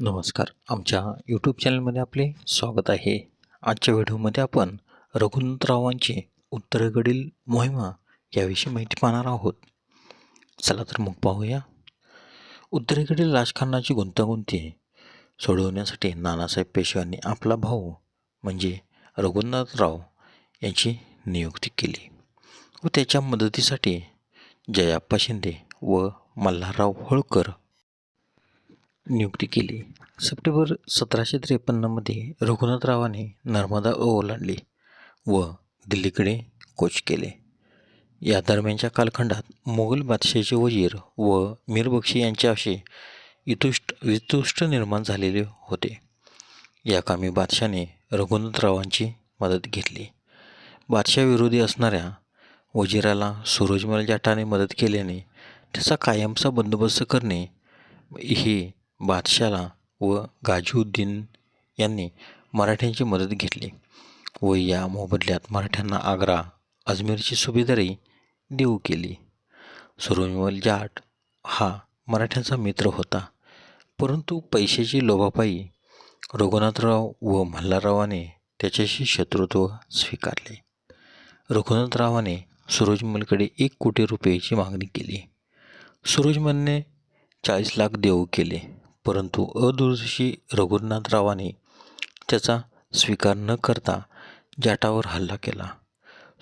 नमस्कार. आमच्या यूट्यूब चॅनलमध्ये आपले स्वागत आहे. आजच्या व्हिडिओमध्ये आपण रघुनाथरावांची उत्तरेकडील मोहिमा याविषयी माहिती पाहणार आहोत. चला तर मग पाहूया. उत्तरेकडील राजकारणाची गुंतागुंती सोडवण्यासाठी नानासाहेब पेशव्यांनी आपला भाऊ म्हणजे रघुनाथराव यांची नियुक्ती केली. व त्याच्या मदतीसाठी जयाप्पा शिंदे व मल्हारराव होळकर नियुक्ती केली. सप्टेंबर सतराशे त्रेपन्नमध्ये रघुनाथरावाने नर्मदा ओलांडली व दिल्लीकडे कोच केले. या दरम्यानच्या कालखंडात मोगल बादशाहचे वजीर व मीरबक्षी यांच्याशी इतुष्ट वितुष्ट निर्माण झालेले होते. या कामी बादशाने रघुनाथरावांची मदत घेतली. बादशाहविरोधी असणाऱ्या वजिराला सूरजमल जाटाने मदत केल्याने त्याचा कायमचा बंदोबस्त करणे ही बादशाला व गाजीउद्दीन यांनी मराठ्यांची मदत घेतली. व या मोबदल्यात मराठ्यांना आग्रा अजमेरची सुभेदारी देऊ केली. सूरजमल जाट हा मराठ्यांचा मित्र होता. परंतु पैशाची लोभापायी रघुनाथराव व मल्हाररावाने त्याच्याशी शत्रुत्व स्वीकारले. रघुनाथरावाने सूरजमलकडे एक कोटी रुपयाची मागणी केली. सुरजमलने चाळीस लाख देऊ केले. परंतु अदुर्दशी रघुनाथरावाने त्याचा स्वीकार न करता जाटावर हल्ला केला.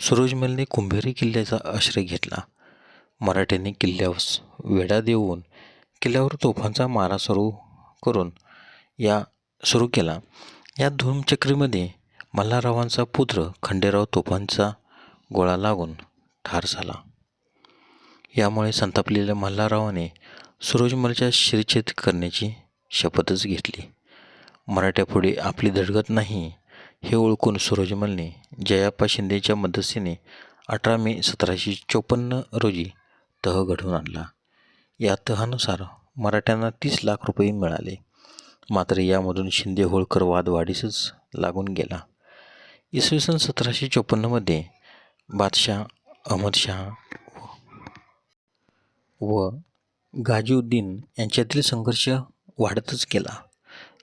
सूरजमलने कुंभेरी किल्ल्याचा आश्रय घेतला. मराठ्यांनी किल्ल्यावर वेढा देऊन किल्ल्यावर तोफांचा मारा सुरू करून या सुरू केला. या धूमचक्रीमध्ये मल्हाररावांचा पुत्र खंडेराव तोफांचा गोळा लागून ठार झाला. यामुळे संतापलेल्या मल्हाररावाने सूरजमलच्या शिरछेद करण्याची शपथच घेतली. मराठ्यापुढे आपली धडगत नाही हे ओळखून सूरजमलने जयाप्पा शिंदेच्या मदतीने अठरा मे सतराशे चोपन्न रोजी तह घडवून आणला. या तहानुसार मराठ्यांना तीस लाख रुपये मिळाले. मात्र यामधून शिंदे होळकर वाद वाढीसच लागून गेला. इसवी सन सतराशे चोपन्नमध्ये बादशाह अहमदशाह व गाजीउद्दीन यांच्यातील संघर्ष वाढतच गेला.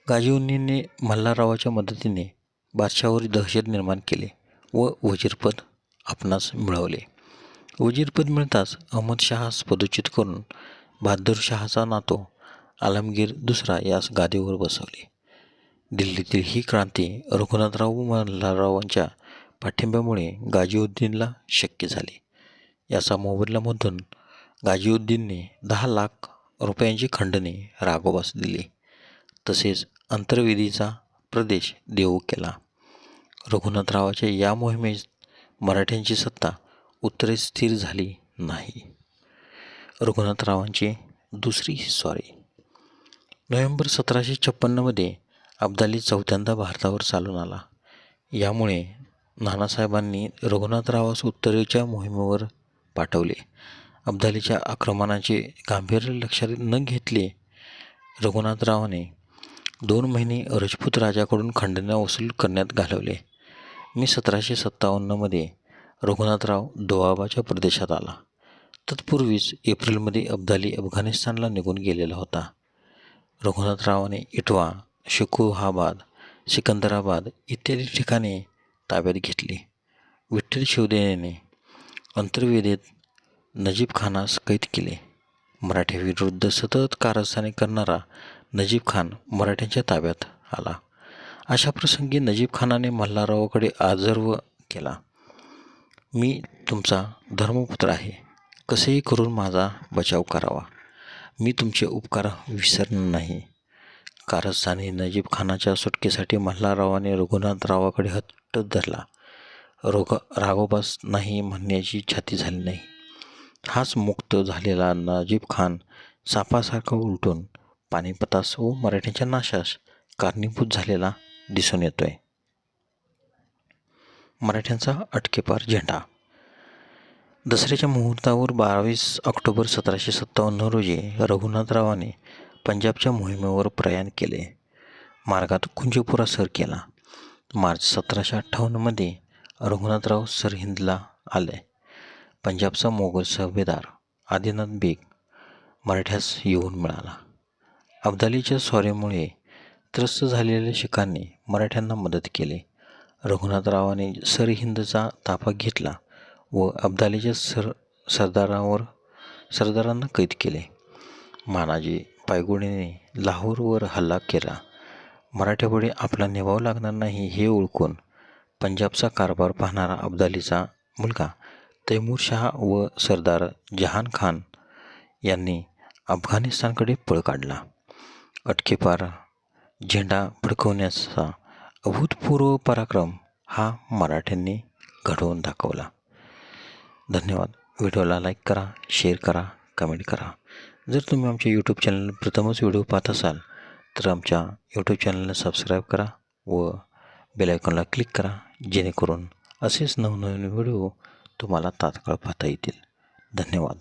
गाजीउद्दीनने मल्हाररावाच्या मदतीने बादशाहवर दहशत निर्माण केले व वजीरपद आपणास मिळवले. वजीरपद मिळताच अहमदशहास पदच्युत करून बहादूरशहाचा नातो आलमगीर दुसरा यास गादीवर बसवले. दिल्लीतील ही क्रांती रघुनाथराव व मल्हाररावांच्या पाठिंब्यामुळे गाजीउद्दीनला शक्य झाले. याचा मोबदल्यामधून गाजीउद्दीनने दहा लाख रुपयांची खंडने राघोबास दिली. तसेच अंतर्वेदीचा प्रदेश देऊ केला. रघुनाथरावाच्या या मोहिमेत मराठ्यांची सत्ता उत्तरेत स्थिर झाली नाही. रघुनाथरावांची दुसरी स्वारी. नोव्हेंबर सतराशे छप्पन्नमध्ये अब्दाली चौथ्यांदा भारतावर चालून आला. यामुळे नानासाहेबांनी रघुनाथरावास उत्तरेच्या मोहिमेवर पाठवले. अब्दालीच्या आक्रमणाचे गांभीर्य लक्षात न घेतले रघुनाथरावाने दोन महिने राजपूत राजाकडून खंडण्या वसूल करण्यात घालवले. मी सतराशे सत्तावन्नमध्ये रघुनाथराव दोआबाच्या प्रदेशात आला. तत्पूर्वीच एप्रिलमध्ये अब्दाली अफगाणिस्तानला निघून गेलेला होता. रघुनाथरावाने इटवा शिकुहाबाद सिकंदराबाद इत्यादी ठिकाणे ताब्यात घेतली. विठ्ठल शिवदेने अंतर्वेदेत नजीब खानास कैद केले. मराठ्याविरुद्ध सतत कारस्थाने करणारा नजीब खान मराठ्यांच्या ताब्यात आला. अशा प्रसंगी नजीब खानाने मल्हाररावाकडे आजर्व केला. मी तुमचा धर्मपुत्र आहे. कसेही करून माझा बचाव करावा. मी तुमचे उपकार विसरणार नाही. कारस्थानी नजीब खानाच्या सुटकेसाठी मल्हाररावाने रघुनाथरावाकडे हट्ट धरला. रोग राघोबास नाही म्हणण्याची छाती झाली नाही. हाच मुक्त झालेला नजीब खान सापासारखा उलटून पानिपतास व मराठ्यांच्या नाशास कारणीभूत झालेला दिसून येतोय. मराठ्यांचा अटकेपार झेंडा. दसऱ्याच्या मुहूर्तावर बावीस ऑक्टोबर सतराशे सत्तावन्न रोजी रघुनाथरावाने पंजाबच्या मोहिमेवर प्रयाण केले. मार्गात कुंजपुरा सर केला. मार्च सतराशे अठ्ठावन्नमध्ये रघुनाथराव सरहिंदला आले. पंजाबचा मोगल सुभेदार आदिनाथ बेग मराठ्यास येऊन मिळाला. अब्दालीच्या स्वारीमुळे त्रस्त झालेल्या शिखांनी मराठ्यांना मदत केली. रघुनाथरावाने सरहिंदचा ताफा घेतला व अब्दालीच्या सर सरदारावर सरदारांना कैद केले. मानाजी पायगुडीने लाहोरवर हल्ला केला. मराठ्यापुढे आपला निभाव लागणार नाही हे ओळखून पंजाबचा कारभार पाहणारा अब्दालीचा मुलगा तैमूरशहा व सरदार जहान खान यांनी अफगाणिस्तानकडे पळ काढला. अटकेपार झेंडा फडकवण्याचा अभूतपूर्व पराक्रम हा मराठ्यांनी घडवून दाखवला. धन्यवाद. व्हिडिओला लाईक करा शेअर करा कमेंट करा. जर तुम्ही आमच्या यूट्यूब चॅनल प्रथमच व्हिडिओ पाहत असाल तर आमच्या यूट्यूब चॅनलला सबस्क्राईब करा व बेलायकॉनला क्लिक करा जेणेकरून असेच नवनवीन व्हिडिओ तुम्हाला तात्काळ पाहता येतील. धन्यवाद.